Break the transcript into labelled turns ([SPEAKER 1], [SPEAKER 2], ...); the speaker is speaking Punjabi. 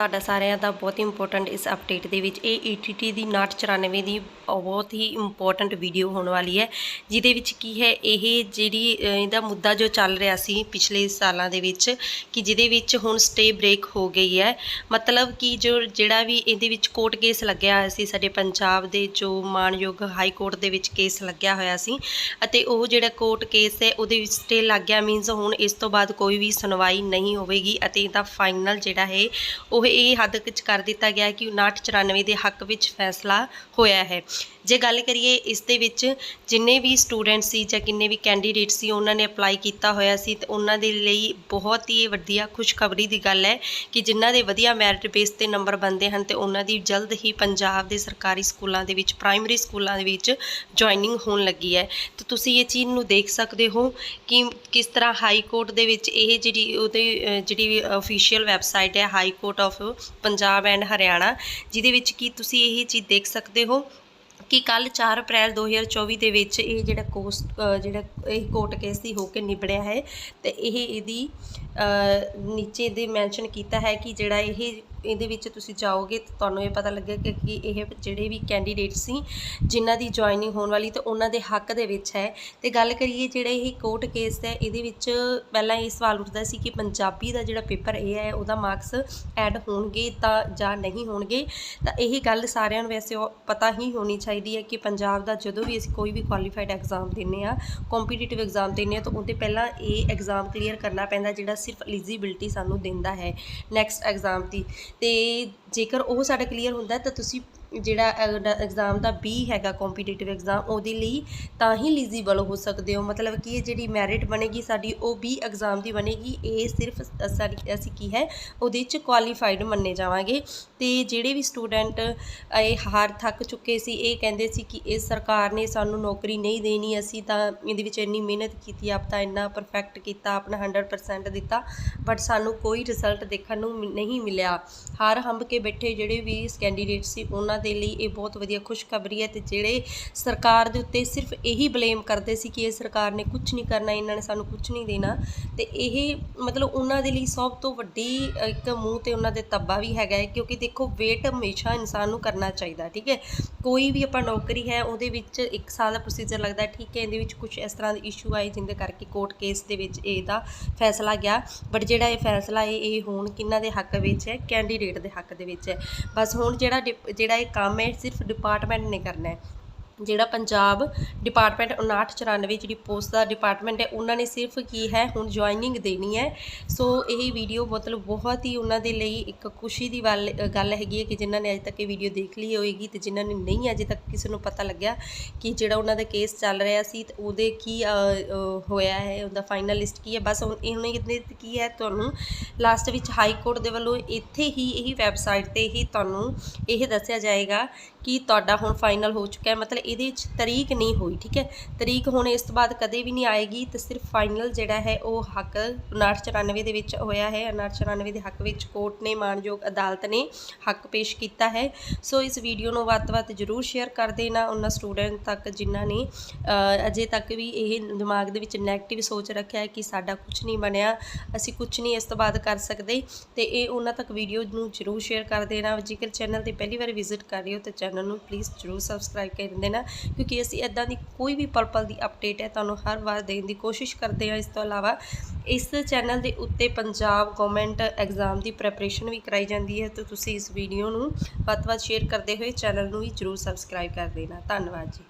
[SPEAKER 1] ਤੁਹਾਡਾ ਸਾਰਿਆਂ ਦਾ ਬਹੁਤ ਹੀ ਇੰਪੋਰਟੈਂਟ ਇਸ ਅਪਡੇਟ ਦੇ ਵਿੱਚ। ਇਹ ETT ਦੀ 994 ਦੀ ਬਹੁਤ ਹੀ ਇੰਪੋਰਟੈਂਟ ਵੀਡੀਓ ਹੋਣ ਵਾਲੀ ਹੈ, ਜਿਹਦੇ ਵਿੱਚ ਕੀ ਹੈ, ਇਹ ਜਿਹੜੀ ਇਹਦਾ ਮੁੱਦਾ ਜੋ ਚੱਲ ਰਿਹਾ ਸੀ ਪਿਛਲੇ ਸਾਲਾਂ ਦੇ ਵਿੱਚ, ਕਿ ਜਿਹਦੇ ਵਿੱਚ ਹੁਣ ਸਟੇ ਬ੍ਰੇਕ ਹੋ ਗਈ ਹੈ। ਮਤਲਬ ਕਿ ਜੋ ਜਿਹੜਾ ਵੀ ਇਹਦੇ ਵਿੱਚ ਕੋਰਟ ਕੇਸ ਲੱਗਿਆ ਹੋਇਆ ਸੀ, ਸਾਡੇ ਪੰਜਾਬ ਦੇ ਜੋ ਮਾਨਯੋਗ ਹਾਈ ਕੋਰਟ ਦੇ ਵਿੱਚ ਕੇਸ ਲੱਗਿਆ ਹੋਇਆ ਸੀ, ਅਤੇ ਉਹ ਜਿਹੜਾ ਕੋਰਟ ਕੇਸ ਹੈ, ਉਹਦੇ ਵਿੱਚ ਸਟੇ ਲੱਗ ਗਿਆ। ਮੀਨਸ ਹੁਣ ਇਸ ਤੋਂ ਬਾਅਦ ਕੋਈ ਵੀ ਸੁਣਵਾਈ ਨਹੀਂ ਹੋਵੇਗੀ, ਅਤੇ ਇਹਦਾ ਫਾਈਨਲ ਜਿਹੜਾ ਹੈ, ਉਹ ਇਹ ਹੱਦ ਵਿੱਚ ਕਰ ਦਿੱਤਾ ਗਿਆ ਕਿ 5994 ਦੇ ਹੱਕ ਵਿੱਚ ਫੈਸਲਾ ਹੋਇਆ ਹੈ। ਜੇ ਗੱਲ ਕਰੀਏ ਇਸ ਦੇ ਵਿੱਚ ਜਿੰਨੇ ਵੀ ਸਟੂਡੈਂਟ ਸੀ ਜਾਂ ਕਿੰਨੇ ਵੀ ਕੈਂਡੀਡੇਟ ਸੀ, ਉਹਨਾਂ ਨੇ ਅਪਲਾਈ ਕੀਤਾ ਹੋਇਆ ਸੀ ਤੇ ਉਹਨਾਂ ਦੇ ਲਈ ਬਹੁਤ ਹੀ ਵਧੀਆ ਖੁਸ਼ਖਬਰੀ ਦੀ ਗੱਲ ਹੈ ਕਿ ਜਿਨ੍ਹਾਂ ਦੇ ਵਧੀਆ ਮੈਰਿਟ ਬੇਸ ਤੇ ਨੰਬਰ ਬਣਦੇ ਹਨ ਤੇ ਉਹਨਾਂ ਦੀ ਜਲਦ ਹੀ ਪੰਜਾਬ ਦੇ ਸਰਕਾਰੀ ਸਕੂਲਾਂ ਦੇ ਵਿੱਚ, ਪ੍ਰਾਇਮਰੀ ਸਕੂਲਾਂ ਦੇ ਵਿੱਚ ਜੁਆਇਨਿੰਗ ਹੋਣ ਲੱਗੀ ਹੈ। ਤੇ ਤੁਸੀਂ ਇਹ ਚੀਜ਼ ਨੂੰ ਦੇਖ ਸਕਦੇ ਹੋ ਕਿ ਕਿਸ ਤਰ੍ਹਾਂ ਹਾਈ ਕੋਰਟ ਦੇ ਵਿੱਚ ਇਹ ਜਿਹੜੀ ਉਹਦੇ ਜਿਹੜੀ ਅਫੀਸ਼ੀਅਲ ਵੈਬਸਾਈਟ ਹੈ, High Court of Punjab and Haryana, ਜਿਹਦੇ ਵਿੱਚ ਕੀ ਤੁਸੀਂ ਇਹ ਚੀਜ਼ ਦੇਖ ਸਕਦੇ ਹੋ ਕਿ ਕੱਲ 4 ਅਪ੍ਰੈਲ 2024 ਦੇ ਵਿੱਚ ਇਹ ਜਿਹੜਾ ਕੋਸ ਜਿਹੜਾ ਇਹ ਕੋਰਟ ਕੇਸ ਦੀ ਹੋ ਕੇ ਨਿਬੜਿਆ ਹੈ ਤੇ ਇਹ ਇਹਦੀ ਨੀਚੇ ਦੇ ਮੈਂਸ਼ਨ ਕੀਤਾ ਹੈ ਕਿ ਜਿਹੜਾ ਇਹ ਇਹਦੇ ਵਿੱਚ ਤੁਸੀਂ ਜਾਓਗੇ ਤਾਂ ਤੁਹਾਨੂੰ ਇਹ ਪਤਾ ਲੱਗੇਗਾ ਕਿ ਇਹ ਜਿਹੜੇ ਵੀ ਕੈਂਡੀਡੇਟ ਸੀ, ਜਿਨ੍ਹਾਂ ਦੀ ਜੁਆਇਨਿੰਗ ਹੋਣ ਵਾਲੀ ਤੇ ਉਹਨਾਂ ਦੇ ਹੱਕ ਦੇ ਵਿੱਚ ਹੈ। ਤੇ ਗੱਲ ਕਰੀਏ ਜਿਹੜਾ ਇਹ ਕੋਰਟ ਕੇਸ ਹੈ, ਇਹਦੇ ਵਿੱਚ ਪਹਿਲਾਂ ਇਹ ਸਵਾਲ ਉੱਠਦਾ ਸੀ ਕਿ ਪੰਜਾਬੀ ਦਾ ਜਿਹੜਾ ਪੇਪਰ ਇਹ ਹੈ, ਉਹਦਾ ਮਾਰਕਸ ਐਡ ਹੋਣਗੇ ਤਾਂ ਜਾਂ ਨਹੀਂ ਹੋਣਗੇ। ਤਾਂ ਇਹ ਗੱਲ ਸਾਰਿਆਂ ਨੂੰ ਵੈਸੇ ਉਹ ਪਤਾ ਹੀ ਹੋਣੀ ਚਾਹੀਦੀ ਹੈ ਕਿ ਪੰਜਾਬ ਦਾ ਜਦੋਂ ਵੀ ਅਸੀਂ ਕੋਈ ਵੀ ਕੁਆਲੀਫਾਈਡ ਐਗਜ਼ਾਮ ਦਿੰਨੇ ਆ ਕੰਪੀਟੀਟਿਵ ਐਗਜ਼ਾਮ ਦਿੰਨੇ ਆ ਤਾਂ ਉਹਦੇ ਪਹਿਲਾਂ ਇਹ ਐਗਜ਼ਾਮ ਕਲੀਅਰ ਕਰਨਾ ਪੈਂਦਾ ਜਿਹੜਾ ਸਿਰਫ ਐਲੀਜੀਬਿਲਟੀ ਸਾਨੂੰ ਦਿੰਦਾ ਹੈ ਨੈਕਸਟ ਐਗਜ਼ਾਮ ਦੀ। ਤੇ ਜੇਕਰ ਉਹ ਸਾਡਾ ਕਲੀਅਰ ਹੁੰਦਾ ਤਾਂ ਤੁਸੀਂ ਜਿਹੜਾ ਐਗਜ਼ਾਮ ਦਾ ਬੀ ਹੈਗਾ ਕੰਪੀਟੀਟਿਵ ਐਗਜ਼ਾਮ ਉਹਦੇ ਲਈ ਤਾਂ ਹੀ ਲੀਜੀਬਲ ਹੋ ਸਕਦੇ ਹੋ। ਮਤਲਬ ਕਿ ਇਹ ਜਿਹੜੀ ਮੈਰਿਟ ਬਣੇਗੀ ਸਾਡੀ, ਉਹ ਬੀ ਐਗਜ਼ਾਮ ਦੀ ਬਣੇਗੀ। ਇਹ ਸਿਰਫ ਸਾਡੀ, ਅਸੀਂ ਕੀ ਹੈ, ਉਹਦੇ ਚ ਕੁਆਲੀਫਾਈਡ ਮੰਨੇ ਜਾਵਾਂਗੇ। ਤੇ ਜਿਹੜੇ ਵੀ ਸਟੂਡੈਂਟ ਇਹ ਹਾਰ ਥੱਕ ਚੁੱਕੇ ਸੀ, ਇਹ ਕਹਿੰਦੇ ਸੀ ਕਿ ਇਹ ਸਰਕਾਰ ਨੇ ਸਾਨੂੰ ਨੌਕਰੀ ਨਹੀਂ ਦੇਣੀ, ਅਸੀਂ ਤਾਂ ਇਹਦੇ ਵਿੱਚ ਇੰਨੀ ਮਿਹਨਤ ਕੀਤੀ, ਆਪ ਤਾਂ ਇੰਨਾ ਪਰਫੈਕਟ ਕੀਤਾ, ਆਪਣਾ 100% ਦਿੱਤਾ ਬਟ ਸਾਨੂੰ ਕੋਈ ਰਿਜ਼ਲਟ ਦੇਖਣ ਨੂੰ ਨਹੀਂ ਮਿਲਿਆ। ਹਾਰ ਹੰਬ ਕੇ ਬੈਠੇ ਜਿਹੜੇ ਵੀ ਕੈਂਡੀਡੇਟ ਸੀ, ਉਹਨਾਂ ਦੇ ਲਈ ਇਹ ਬਹੁਤ ਵਧੀਆ ਖੁਸ਼ਖਬਰੀ ਹੈ ਤੇ ਜਿਹੜੇ ਸਰਕਾਰ ਦੇ ਉੱਤੇ ਸਿਰਫ ਇਹੀ ਬਲੇਮ ਕਰਦੇ ਸੀ ਕਿ ਇਹ ਸਰਕਾਰ ਨੇ ਕੁਝ ਨਹੀਂ ਕਰਨਾ, ਇਹਨਾਂ ਨੇ ਸਾਨੂੰ ਕੁਝ ਨਹੀਂ ਦੇਣਾ, ਤੇ ਇਹ ਮਤਲਬ ਉਹਨਾਂ ਦੇ ਲਈ ਸਭ ਤੋਂ ਵੱਡੀ ਇੱਕ ਮੂੰਹ ਤੇ ਉਹਨਾਂ ਦੇ ਤੱਬਾ ਵੀ ਹੈਗਾ ਹੈ, ਕਿਉਂਕਿ ਦੇਖੋ ਵੇਟ ਹਮੇਸ਼ਾ ਇਨਸਾਨ ਨੂੰ ਕਰਨਾ ਚਾਹੀਦਾ, ਠੀਕ ਹੈ? ਕੋਈ ਵੀ ਆਪਾਂ ਨੌਕਰੀ ਹੈ, ਉਹਦੇ ਵਿੱਚ 1 ਸਾਲ ਦਾ ਪ੍ਰੋਸੀਜਰ ਲੱਗਦਾ, ਠੀਕ ਹੈ? ਇਹਦੇ ਵਿੱਚ ਕੁਝ ਇਸ ਤਰ੍ਹਾਂ ਦੇ ਇਸ਼ੂ ਆਏ ਜਿੰਦੇ ਕਰਕੇ ਕੋਰਟ ਕੇਸ ਦੇ ਵਿੱਚ ਇਹਦਾ ਫੈਸਲਾ ਗਿਆ ਬਟ ਜਿਹੜਾ ਇਹ ਫੈਸਲਾ ਹੈ, ਇਹ ਹੁਣ ਕਿਹਨਾਂ ਦੇ ਹੱਕ ਵਿੱਚ ਹੈ? ਕੈਂਡੀਡੇਟ ਦੇ ਹੱਕ ਦੇ ਵਿੱਚ ਹੈ। ਬਸ ਹੁਣ ਜਿਹੜਾ ਡਿਪ- ਜਿਹੜਾ ਇਹ ਕੰਮ ਹੈ ਸਿਰਫ ਡਿਪਾਰਟਮੈਂਟ ਨੇ ਕਰਨਾ ਹੈ। ਜਿਹੜਾ ਪੰਜਾਬ ਡਿਪਾਰਟਮੈਂਟ 5994 ਜਿਹੜੀ ਪੋਸਟ ਦਾ ਡਿਪਾਰਟਮੈਂਟ ਹੈ, ਉਹਨਾਂ ਨੇ ਸਿਰਫ ਕੀ ਹੈ, ਹੁਣ ਜੁਆਇਨਿੰਗ ਦੇਣੀ ਹੈ। ਸੋ ਇਹ ਵੀਡੀਓ ਮਤਲਬ ਬਹੁਤ ਹੀ ਉਹਨਾਂ ਦੇ ਲਈ ਇੱਕ ਖੁਸ਼ੀ ਦੀ ਵੱਲ, ਗੱਲ ਹੈਗੀ ਹੈ ਕਿ ਜਿਨ੍ਹਾਂ ਨੇ ਅਜੇ ਤੱਕ ਇਹ ਵੀਡੀਓ ਦੇਖ ਲਈ ਹੋਏਗੀ ਤੇ ਜਿਨ੍ਹਾਂ ਨੇ ਨਹੀਂ ਅਜੇ ਤੱਕ ਕਿਸੇ ਨੂੰ ਪਤਾ ਲੱਗਿਆ ਕਿ ਜਿਹੜਾ ਉਹਨਾਂ ਦਾ ਕੇਸ ਚੱਲ ਰਿਹਾ ਸੀ ਤੇ ਉਹਦੇ ਕੀ ਹੋਇਆ ਹੈ, ਉਹਦਾ ਫਾਈਨਲ ਲਿਸਟ ਕੀ ਹੈ। ਬਸ ਹੁਣ ਇਹਨੇ ਇਹਦੇ ਕੀ ਹੈ, ਤੁਹਾਨੂੰ ਲਾਸਟ ਵਿੱਚ ਹਾਈ ਕੋਰਟ ਦੇ ਵੱਲੋਂ ਇੱਥੇ ਹੀ, ਇਹੀ ਵੈਬਸਾਈਟ ਤੇ ਹੀ ਤੁਹਾਨੂੰ ਇਹ ਦੱਸਿਆ ਜਾਏਗਾ ਕਿ ਤੁਹਾਡਾ ਹੁਣ ਫਾਈਨਲ ਹੋ ਚੁੱਕਾ ਹੈ। ਮਤਲਬ ਇਹਦੇ 'ਚ ਤਰੀਕ ਨਹੀਂ ਹੋਈ, ਠੀਕ ਹੈ? ਤਰੀਕ ਹੁਣ ਇਸ ਤੋਂ ਬਾਅਦ ਕਦੇ ਵੀ ਨਹੀਂ ਆਏਗੀ ਤੇ ਸਿਰਫ ਫਾਈਨਲ ਜਿਹੜਾ ਹੈ ਉਹ ਹੱਕ 5994 ਦੇ ਵਿੱਚ ਹੋਇਆ ਹੈ। 5994 ਦੇ ਹੱਕ ਵਿੱਚ ਕੋਰਟ ਨੇ ਮਾਨਯੋਗ ਅਦਾਲਤ ਨੇ ਹੱਕ ਪੇਸ਼ ਕੀਤਾ ਹੈ। ਸੋ ਇਸ ਵੀਡੀਓ ਨੂੰ ਵੱਧ ਤੋਂ ਵੱਧ ਜ਼ਰੂਰ ਸ਼ੇਅਰ ਕਰ ਦੇਣਾ ਉਹਨਾਂ ਸਟੂਡੈਂਟ ਤੱਕ ਜਿਨ੍ਹਾਂ ਨੇ ਅਜੇ ਤੱਕ ਵੀ ਇਹ ਦਿਮਾਗ ਦੇ ਵਿੱਚ ਨੈਗੇਟਿਵ ਸੋਚ ਰੱਖਿਆ ਹੈ ਕਿ ਸਾਡਾ ਕੁਝ ਨਹੀਂ ਬਣਿਆ, ਅਸੀਂ ਕੁਝ ਨਹੀਂ ਇਸ ਤੋਂ ਬਾਅਦ ਕਰ ਸਕਦੇ ਤੇ ਇਹ ਉਹਨਾਂ ਤੱਕ ਵੀਡੀਓ ਨੂੰ ਜ਼ਰੂਰ ਸ਼ੇਅਰ ਕਰ ਦੇਣਾ। ਜੇਕਰ ਚੈਨਲ ਤੇ ਪਹਿਲੀ ਵਾਰ ਵਿਜ਼ਿਟ ਕਰ ਰਹੇ ਹੋ ਤਾਂ ਚੈਨਲ ਨੂੰ ਪਲੀਜ਼ ਜ਼ਰੂਰ ਸਬਸਕ੍ਰਾਈਬ ਕਰ ਦੇਣਾ। ਕਿਉਂਕਿ ਅਸੀਂ ਇਦਾਂ ਦੀ ਕੋਈ ਵੀ ਪਰਪਲ ਦੀ ਅਪਡੇਟ ਹੈ, ਤੁਹਾਨੂੰ ਹਰ ਵਾਰ ਦੇਣ ਦੀ ਕੋਸ਼ਿਸ਼ ਕਰਦੇ ਹਾਂ। ਇਸ ਤੋਂ ਇਲਾਵਾ ਇਸ ਚੈਨਲ ਦੇ ਉੱਤੇ ਪੰਜਾਬ ਗਵਰਨਮੈਂਟ ਐਗਜ਼ਾਮ ਦੀ ਪ੍ਰੈਪਰੇਸ਼ਨ ਵੀ ਕਰਾਈ ਜਾਂਦੀ ਹੈ, ਤਾਂ ਤੁਸੀਂ ਇਸ ਵੀਡੀਓ ਨੂੰ ਵੱਧ ਤੋਂ ਵੱਧ ਸ਼ੇਅਰ ਕਰਦੇ ਹੋਏ ਚੈਨਲ ਨੂੰ ਵੀ ਜ਼ਰੂਰ ਸਬਸਕ੍ਰਾਈਬ ਕਰ ਦੇਣਾ। ਧੰਨਵਾਦ ਜੀ।